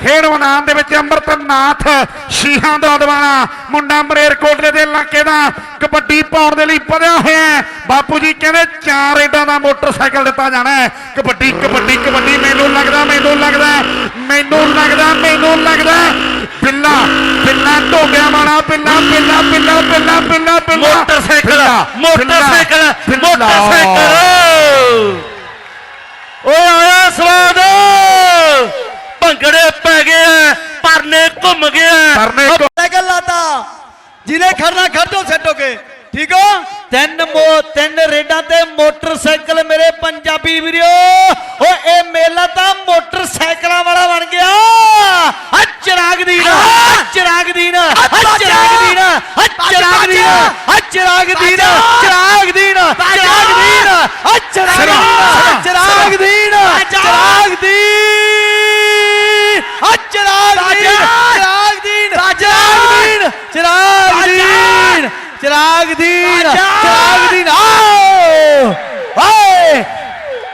ਖੇਡ ਮੈਦਾਨ ਦੇ ਵਿੱਚ ਅੰਮ੍ਰਿਤਨਾਥ ਸ਼ੀਹਾਂ ਦਾ ਦਵਾਣਾ ਮੁੰਡਾ ਮਰੇਰ ਕੋਟਲੇ ਦੇ ਇਲਾਕੇ ਦਾ ਕਬੱਡੀ ਪਾਉਣ ਦੇ ਲਈ ਵਧਿਆ ਹੋਇਆ ਬਾਪੂ ਜੀ ਕਹਿੰਦੇ ਚਾਰ ਰੇਡਾਂ ਦਾ ਮੋਟਰਸਾਈਕਲ ਦਿੱਤਾ ਜਾਣਾ ਕਬੱਡੀ ਕਬੱਡੀ ਕਬੱਡੀ ਮੈਨੂੰ ਲੱਗਦਾ ਮੈਨੂੰ ਲੱਗਦਾ ਮੈਨੂੰ ਲੱਗਦਾ ਮੈਨੂੰ ਲੱਗਦਾ। ਬਿੱਲਾ ਬਿੱਲਾ ਢੋਗਿਆ ਵਾਲਾ Billa Billa Billa Billa Billa motorcycle motorcycle. Motorcycle ਓਏ ਆਇਆ ਸਵਾਦ ਭੰਗੜੇ ਪੈ ਗਏ ਆ, ਪਰਨੇ ਘੁੰਮ ਗਏ ਆ। ਕਰਨੇ ਕੋ ਸਾਈਕਲ ਲਾਤਾ ਜਿਹਨੇ ਖੜਨਾ ਖੜ ਜਾਓ ਸੈੱਟ ਕੇ ਠੀਕ ਹੋ ਤਿੰਨ ਮੋ ਤਿੰਨ ਰੇਡਾਂ ਤੇ ਮੋਟਰਸਾਈਕਲ ਮੇਰੇ ਪੰਜਾਬੀ ਵੀਰੋ। ਓ ਇਹ ਮੇਲਾ ਤਾਂ ਮੋਟਰਸਾਈਕਲਾਂ ਵਾਲਾ ਬਣ ਗਿਆ। ਆ ਚਿਰਾਗ ਦੀਨ ਆ ਚਿਰਾਗ ਦੀਨ ਆ ਚਿਰਾਗ ਦੀਨ ਆ ਚਿਰਾਗ ਦੀਨ ਆ ਚਿਰਾਗ ਦੀਨ ਚਿਰਾਗ ਦੀਨ ਚਿਰਾਗ ਦੀਨ ਆ ਚਿਰਾਗ ਦੀਨ ਚਿਰਾਗ ਦੀਨ ਚਿਰਾਗ ਦੀਨ ਆ ਚਿਰਾਗ ਦੀਨ ਚਿਰਾਗ ਦੀਨ ਚਿਰਾਗ ਦੀਨ ਚਿਰਾਗ ਦੀਨ ਚਿਰਾਗ ਦੀਨ ਆਓ ਹਾਏ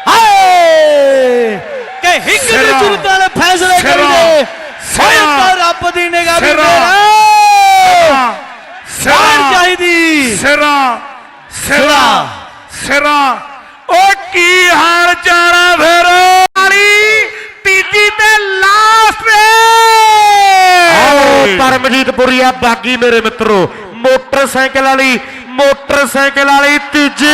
ਹਾਏ ਕਿ ਹਿੱਕ ਦੇ ਸਿਰਾ। ਜੁਰਤਾਂ ਨੇ ਫੈਸਲੇ ਸਿਰਾ। ਕਰਦੇ ਸਿਰਾ। ਹੋਏ ਤਾਂ ਰੱਬ ਦੀ ਨਿਗਾਹ ਵੀ ਸਿਰਾ। ਮੇਰਾ ਸਿਰਾ ਜਾਣ ਚਾਹੀਦੀ ਸਿਰਾ ਸਿਰਾ ਸਿਰਾ ਉਹ ਕੀ ਹਾਲ ਚਾਲ ਆ ਫਿਰ ਵਾਲੀ ਤੀਜੀ ਤੇ ਲਾਸਟ ਆਓ ਪੁਰੀਆ ਬਾਗੀ ਮੇਰੇ ਮਿੱਤਰੋ। ਮੋਟਰਸਾਈਕਲ ਵਾਲੀ ਮੋਟਰਸਾਈਕਲ ਵਾਲੀ ਤੀਜੀ।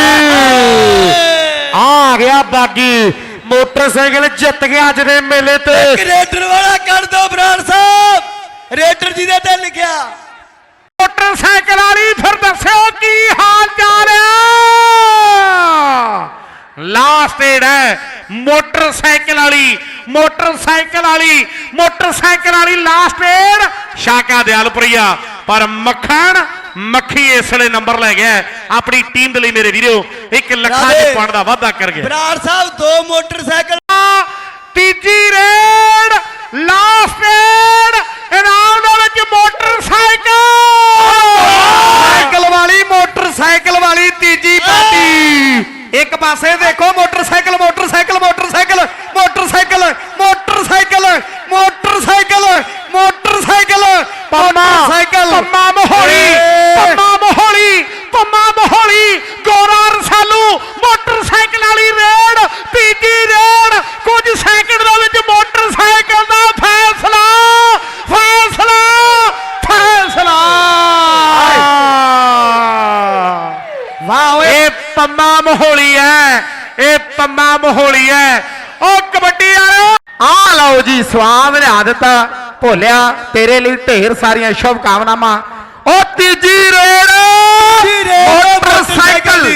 ਆ ਗਿਆ ਬਾਗੀ। ਮੋਟਰਸਾਈਕਲ ਜਿੱਤ ਗਿਆ ਅੱਜ ਦੇ ਮੇਲੇ ਤੇ। ਰੇਡਰ ਵਾਲਾ ਕਰ ਦੋ ਬਰਾੜ ਸਾਹਿਬ। ਰੇਡਰ ਜੀ ਦੇ ਤੇ ਲਿਖਿਆ। ਮੋਟਰਸਾਈਕਲ ਵਾਲੀ ਫਿਰ ਦੱਸਿਓ ਕੀ ਹਾਲ ਚਾਲ ਆ? ਲਾਸਟ ਏਡ ਹੈ। ਮੋਟਰਸਾਈਕਲ ਵਾਲੀ ਮੋਟਰਸਾਈਕਲ ਵਾਲੀ ਮੋਟਰਸਾਈਕਲ ਵਾਲੀ ਲਾਸਟ ਏਡ ਸ਼ਾਕਾ ਦਿਆਲਪੁਰੀਆ ਪਰ ਮੱਖਣ ਮੱਖੀ ਇਸ ਵੇਲੇ ਨੰਬਰ ਲੈ ਗਿਆ। ਆਪਣੀ ਟੀਮ ਦੇ ਲਈ ਮੇਰੇ ਵੀਰੋ ਇੱਕ ਲੱਖਾਂ ਦੇ। ਪੁਆਇੰਟ ਦਾ ਵਾਅਦਾ ਕਰ ਗਿਆ ਬਰਾੜ ਸਾਹਿਬ ਦੋ ਮੋਟਰਸਾਈਕਲ ਤੀਜੀ ਰੇਡ ਲਾਸਟ ਰੇਡ ਇਨਾਮ ਦੇ ਵਿੱਚ ਮੋਟਰਸਾਈਕਲ ਸਾਈਕਲ ਵਾਲੀ ਮੋਟਰਸਾਈਕਲ ਵਾਲੀ ਤੀਜੀ ਪਾਰਟੀ ਇੱਕ ਪਾਸੇ ਦੇਖੋ motorcycle motorcycle motorcycle motorcycle motorcycle motorcycle motorcycle Pamma Mohali Pamma Mohali Pamma Mohali Gora Rasalu motorcycle ਵਾਲੀ ਰੇਡ ਤੀਜੀ ਰੇਡ ਕੁਝ ਸੈਕਿੰਡ ਦੇ ਵਿੱਚ ਮੋਟਰਸਾਈਕਲ ਦਾ ਫੈਸਲਾ ਫੈਸਲਾ ਫੈਸਲਾ ਵਾਹ ਓਏ। ਇਹ ਪੰਮਾ ਮੋਹਲੀ ਹੈ ਇਹ ਪੰਮਾ ਮੋਹਲੀ ਹੈ। ਉਹ ਕਬੱਡੀ ਵਾਲਿਓ। ਆ ਲਓ ਜੀ ਸਵਾਦ ਲਿਆ ਦਿੱਤਾ ਭੋਲਿਆ ਤੇਰੇ ਲਈ ਢੇਰ ਸਾਰੀਆਂ ਸ਼ੁਭ ਕਾਮਨਾਵਾਂ ਉਹ ਤੀਜੀ ਰੇਡ। ਮੋਟਰਸਾਈਕਲ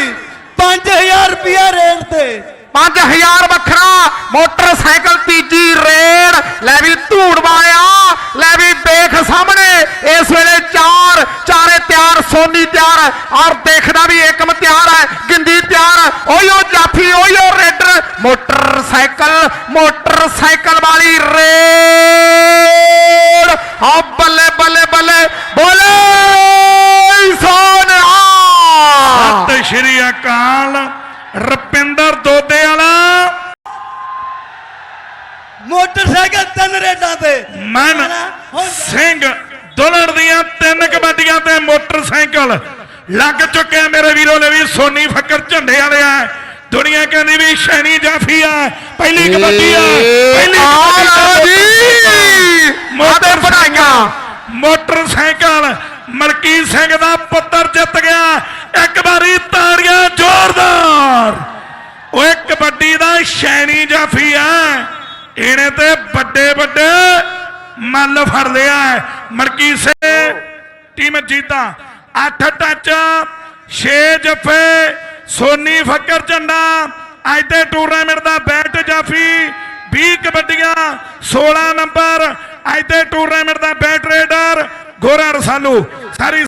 5000 ਰੁਪਿਆ ਰੇਟ ਤੇ। 5000 ਵੱਖਰਾ ਮੋਟਰਸਾਈਕਲ ਤੀਜੀ ਰੇਡ। ਲੈ ਵੀ ਧੂੜ ਵਾਲਿਆ ਲੈ ਵੀ ਦੇਖ ਸਾਹਮਣੇ। ਔਰ ਦੇਖਦਾ ਵੀ ਏਕਮ ਤਿਆਰ ਹੈ ਗਿੰਦੀ ਤਿਆਰ ਓਯੋ ਜਾਫੀ ਓਯੋ ਰੇਡਰ ਮੋਟਰਸਾਈਕਲ ਮੋਟਰਸਾਈਕਲ ਵਾਲੀ ਰੇਡ। ਆ ਬੱਲੇ ਬੱਲੇ ਬੱਲੇ ਬੋਲੇ ਸੋਨਾ ਸਤਿ ਸ਼੍ਰੀ ਅਕਾਲ ਰਪਿੰਦਰ ਦੋਦੇ ਵਾਲਾ। ਮੋਟਰਸਾਈਕਲ ਤਿੰਨ ਰੇਡਾਂ ਤੇ। ਮਨ ਸਿੰਘ ਦੁਲੜ ਦੀਆਂ ਤਿੰਨ ਕਬੱਡੀਆਂ ਤੇ ਮੋਟਰਸਾਈਕਲ। ਲੱਗ ਚੁੱਕਿਆ ਮੇਰੇ ਵੀਰੋ ਨੇ ਵੀ ਸੋਨੀ ਫੱਕਰ ਝੰਡੇ ਵਾਲੇ ਆ। ਦੁਨੀਆ ਕਹਿੰਦੀ ਵੀ ਸ਼ੈਣੀ ਜਾਫੀ ਆ। ਪਹਿਲੀ ਕਬੱਡੀ ਆ। ਪਹਿਲੀ ਕਬੱਡੀ ਜੀ। ਮਾਤੇ ਮੋਟਰਸਾਈਕਲ। ਮਲਕੀ ਸਿੰਘ ਦਾ ਪੁੱਤਰ ਜਿੱਤ ਗਿਆ। ਇੱਕ ਵਾਰੀ ਤਾੜੀਆਂ ਜ਼ੋਰਦਾਰ। ਓਏ ਕਬੱਡੀ ਦਾ ਸ਼ੈਣੀ ਜਾਫੀ ਆ। ਇਹਨੇ ਤੇ ਵੱਡੇ ਵੱਡੇ ਮੱਲ ਫੜ ਲਿਆ ਹੈ। ਮਲਕੀ ਸਿੰਘ ਟੀਮ ਜੀਤਾ। ਅੱਠ ਟੱਚ ਛੇ ਜਫੇ, ਸੋਨੀ ਫੱਕਰ ਝੰਡਾ, ਅੱਜ ਦੇ ਟੂਰਨਾਮੈਂਟ ਦਾ ਬੈਟ ਜਾਫੀ 20 ਕਬੱਡੀਆਂ 16 ਨੰਬਰ ਅੱਜ ਦੇ ਟੂਰਨਾਮੈਂਟ ਦਾ ਬੈਟ ਰੇਡਰ, ਗੋਰਾ ਰਸਾਲੂ। ਸਾਰੀ